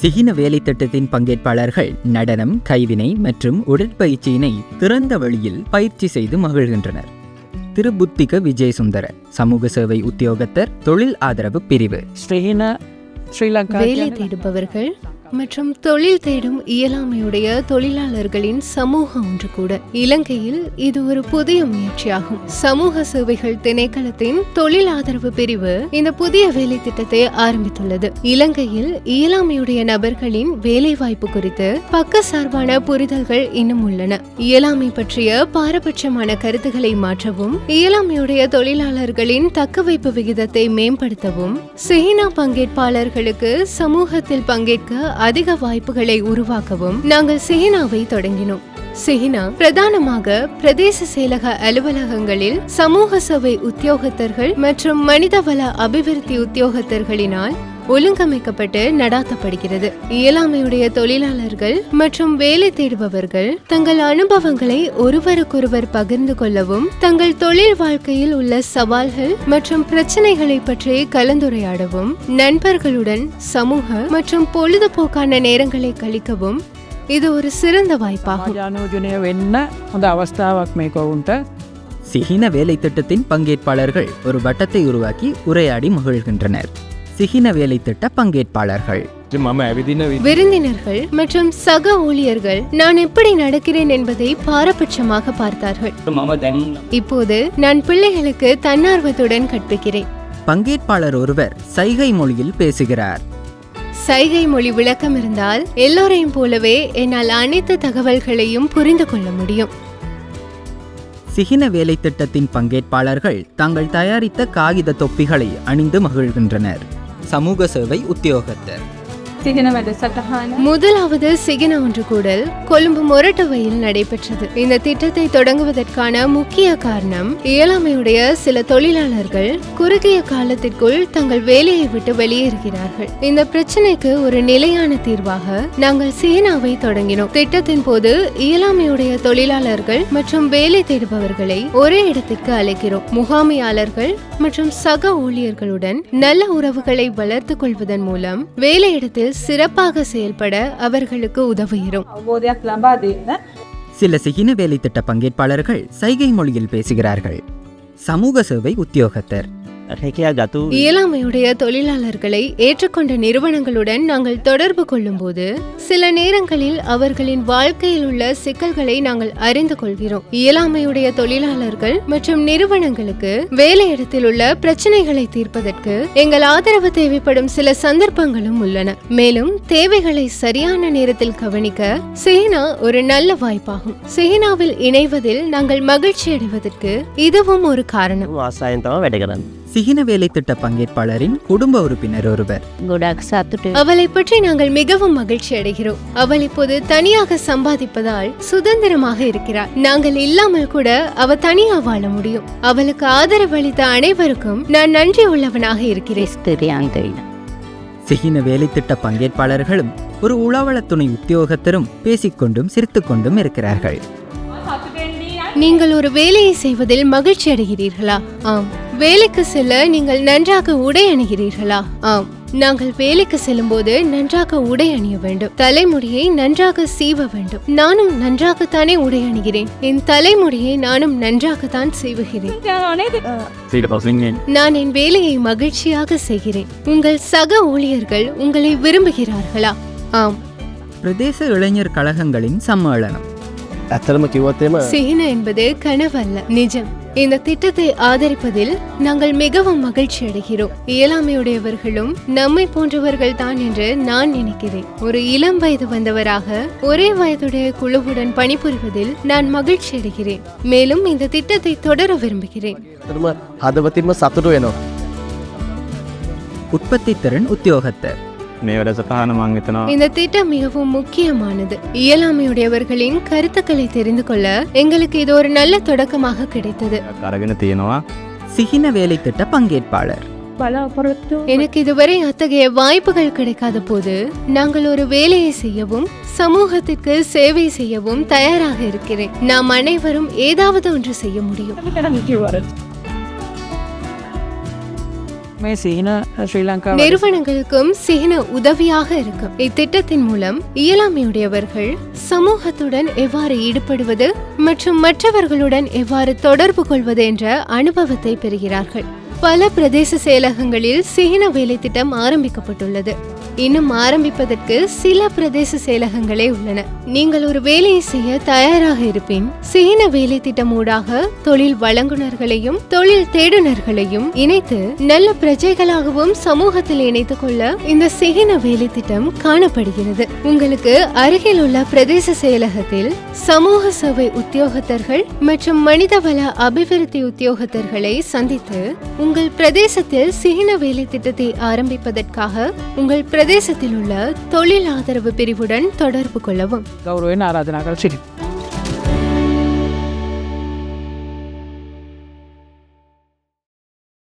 சிகின வேலை திட்டத்தின் பங்கேற்பாளர்கள் நடனம் கைவினை மற்றும் உடற்பயிற்சியினை திறந்த வழியில் பயிற்சி செய்து மகிழ்கின்றனர். திருபுத்திக விஜயசுந்தர சமூக சேவை உத்தியோகத்தர் தொழில் ஆதரவு பிரிவு. ஸ்ரீலங்கா வேலை தேடுபவர்கள் மற்றும் தொழில் தேடும் இயலாமையுடைய தொழிலாளர்களின் சமூகம் ஒன்று கூட. இலங்கையில் இது ஒரு புதிய முயற்சியாகும். சமூக சேவைகள் திணைக்களத்தின் தொழில் ஆதரவு பிரிவு இந்த புதிய வேலை திட்டத்தை ஆரம்பித்துள்ளது. இலங்கையில் இயலாமையுடைய நபர்களின் வேலை வாய்ப்பு குறித்து பக்க சார்பான புரிதல்கள் இன்னும் உள்ளன. இயலாமை பற்றிய பாரபட்சமான கருத்துக்களை மாற்றவும் இயலாமையுடைய தொழிலாளர்களின் தக்கவைப்பு விகிதத்தை மேம்படுத்தவும் சீனா பங்கேற்பாளர்களுக்கு சமூகத்தில் பங்கேற்க அதிக வாய்ப்புகளை உருவாக்கவும் நாங்கள் சேனாவை தொடங்கினோம். சிஹினா பிரதானமாக பிரதேச செயலக அலுவலகங்களில் சமூக சபை உத்தியோகத்தர்கள் மற்றும் மனிதவள அபிவிருத்தி உத்தியோகத்தர்களினால் ஒழுங்கமைக்கப்பட்டு நடாத்தப்படுகிறது. இயலாமையுடைய தொழிலாளர்கள் மற்றும் வேலை தேடுபவர்கள் தங்கள் அனுபவங்களை ஒருவருக்கொருவர் பகிர்ந்து கொள்ளவும் தங்கள் தொழில் வாழ்க்கையில் உள்ள சவால்கள் மற்றும் பிரச்சனைகளை பற்றி கலந்துரையாடவும் நண்பர்களுடன் சமூக மற்றும் பொழுதுபோக்கான நேரங்களை கழிக்கவும் இது ஒரு சிறந்த வாய்ப்பாகும். சிஹின வேலை திட்டத்தின் பங்கேற்பாளர்கள் ஒரு வட்டத்தை உருவாக்கி உரையாடி மகிழ்கின்றனர். சிகின வேலை திட்ட பங்கேற்பாளர்கள். விருந்தினர்கள் மற்றும் சக ஊழியர்கள் நான் எப்படி நடக்கிறேன் என்பதை பாரபட்சமாக பார்த்தார்கள். இப்போது நான் பிள்ளைகளுக்கு தன்னார்வத்துடன் கற்பிக்கிறேன். பங்கேற்பாளர் ஒருவர் சைகை மொழியில் பேசுகிறார். சைகை மொழி விளக்கம் இருந்தால் எல்லோரையும் போலவே என்னால் அனைத்து தகவல்களையும் புரிந்து கொள்ள முடியும். சிகின வேலை திட்டத்தின் பங்கேற்பாளர்கள் தாங்கள் தயாரித்த காகித தொப்பிகளை அணிந்து மகிழ்கின்றனர். சமூக சேவை உத்தியோகத்தர். முதலாவது சிகின ஒன்று கூடல் கொழும்பு மொரட்டுவையில் நடைபெற்றது. இந்த திட்டத்தை தொடங்குவதற்கான முக்கிய காரணம் இயலாமையுடைய சில தொழிலாளர்கள் குறுகிய காலத்திற்குள் தங்கள் வேலையை விட்டு வெளியேறுகிறார்கள். இந்த பிரச்சனைக்கு ஒரு நிலையான தீர்வாக நாங்கள் சீனாவை தொடங்கினோம். திட்டத்தின் போது இயலாமையுடைய தொழிலாளர்கள் மற்றும் வேலை தேடுபவர்களை ஒரே இடத்திற்கு அழைக்கிறோம். முகாமையாளர்கள் மற்றும் சக ஊழியர்களுடன் நல்ல உறவுகளை வளர்த்துக் கொள்வதன் மூலம் வேலையிடத்தில் சிறப்பாக செயல்பட அவர்களுக்கு உதவுகிறோம். சில சிகின வேலை திட்ட பங்கேற்பாளர்கள் சைகை மொழியில் பேசுகிறார்கள். சமூக சேவை உத்தியோகத்தர். இயலாமையுடைய தொழிலாளர்களை ஏற்றுக்கொண்ட நிறுவனங்களுடன் நாங்கள் தொடர்பு கொள்ளும்போது சில நேரங்களில் அவர்களின் வாழ்க்கையில் உள்ள சிக்கல்களை நாங்கள் அறிந்து கொள்கிறோம். இயலாமையுடைய தொழிலாளர்கள் மற்றும் நிறுவனங்களுக்கு வேலையிடத்தில் உள்ள பிரச்சனைகளை தீர்ப்பதற்கு எங்கள் ஆதரவு தேவைப்படும் சில சந்தர்ப்பங்களும் உள்ளன. மேலும் தேவைகளை சரியான நேரத்தில் கவனிக்க சேனா ஒரு நல்ல வாய்ப்பாகும். சேனாவில் இணைவதில் நாங்கள் மகிழ்ச்சி அடைவதற்கு இதுவும் ஒரு காரணம். சிகின வேலை திட்ட பங்கேற்பாளரின் குடும்ப உறுப்பினர் ஒருவர். அவளை பற்றி நாங்கள் மிகவும் மகிழ்ச்சி அடைகிறோம். அவள் இப்போது தனியாக சம்பாதிப்பதால் சுதந்திரமாக இருக்கிறார் நாங்கள் இல்லாமல் கூட அவ தனியா வாழ முடியும். அவளுக்கு ஆதரவு அளித்த அனைவருக்கும் நான் நன்றி உள்ளவனாக இருக்கிறேன். சிகின வேலை திட்ட பங்கேற்பாளர்களும் ஒரு உளவளத்துணை உத்தியோகத்தரும் பேசிக்கொண்டும் சிரித்துக்கொண்டும் இருக்கிறார்கள். நீங்கள் ஒரு வேலையை செய்வதில் மகிழ்ச்சி அடைகிறீர்களா? ஆம். வேலைக்கு செல்ல நீங்கள் நன்றாக உடை அணிகிறீர்களா? ஆம். நாங்கள் வேலைக்கு செல்லும் போது நன்றாக உடை அணிய வேண்டும். தலைமுடியை நன்றாக சீவ வேண்டும். நானும் நன்றாகத்தானே உடை அணிகிறேன். என் தலைமுடியை நானும் நன்றாகத்தான் சீவுகிறேன். நான் என் வேலையை மகிழ்ச்சியாக செய்கிறேன். உங்கள் சக ஊழியர்கள் உங்களை விரும்புகிறார்களா? ஆம். பிரதேச இளைஞர் கழகங்களின் சம்மேளனம். சீன என்பது கனவல்ல. நிஜம். இந்த திட்டத்தை ஆதரிப்பதில் நாங்கள் மிகவும் மகிழ்ச்சி அடைகிறோம் இயலாமையுடையவர்களும் நம்மை போன்றவர்கள் தான் என்று நான் நினைக்கிறேன் ஒரு இளம் வயது வந்தவராக ஒரே வயதுடைய குழுவுடன் பணிபுரிவதில் நான் மகிழ்ச்சி அடைகிறேன் மேலும் இந்த திட்டத்தை தொடர விரும்புகிறேன் තරම හදවතින්ම සතුටු වෙනවා உற்பத்தி திறன் உத்தியோகத்தர் මේ වැඩ සටහන මං එතනවා இந்த திட்டம் மிகவும் முக்கியமானது இயலாமையுடையவர்களின் கருத்துக்களை தெரிந்து கொள்ள எங்களுக்கு இது ஒரு நல்ல தொடக்கமாக கிடைத்தது අරගෙන තියෙනවා சிகின வேலை திட்ட பங்கேற்பாளர் බලාපොරොත්තු எனக்கு இதுவரை அத்தகைய வாய்ப்புகள் கிடைக்காத போது நாங்கள் ஒரு வேலையை செய்யவும் சமூகத்திற்கு சேவை செய்யவும் தயாராக இருக்கிறேன் நாம் அனைவரும் ஏதாவது ஒன்று செய்ய முடியும் நிறுவனங்களுக்கும் சிகின உதவியாக இருக்கும் இத்திட்டத்தின் மூலம் இயலாமையுடையவர்கள் சமூகத்துடன் எவ்வாறு ஈடுபடுவது மற்றும் மற்றவர்களுடன் எவ்வாறு தொடர்பு கொள்வது என்ற அனுபவத்தை பெறுகிறார்கள். பல பிரதேச செயலகங்களில் சிகின வேலை திட்டம் ஆரம்பிக்கப்பட்டுள்ளது. இன்னும் ஆரம்பிப்பதற்கு சில பிரதேச செயலகங்களே உள்ளன. நீங்கள் ஒரு வேலையை செய்ய தயாராக இருப்பின் சீன வேலை திட்டம் ஊடாக தொழில் வழங்குனர்களையும் தொழில் தேடுனர்களையும் இணைத்து நல்ல பிரஜைகளாகவும் சமூகத்தில் இணைத்துக் கொள்ள இந்த சிகின வேலை திட்டம் காணப்படுகிறது. உங்களுக்கு அருகில் உள்ள பிரதேச செயலகத்தில் சமூக சேவை உத்தியோகத்தர்கள் மற்றும் மனிதவள அபிவிருத்தி உத்தியோகத்தர்களை சந்தித்து உங்கள் பிரதேசத்தில் சிகின வேலை திட்டத்தை ஆரம்பிப்பதற்காக உங்கள் பிரதேசத்தில் உள்ள தொழில் ஆதரவு பிரிவுடன் தொடர்பு கொள்ளவும். கௌரவின் ஆராதனாக கழிச்சிருக்கு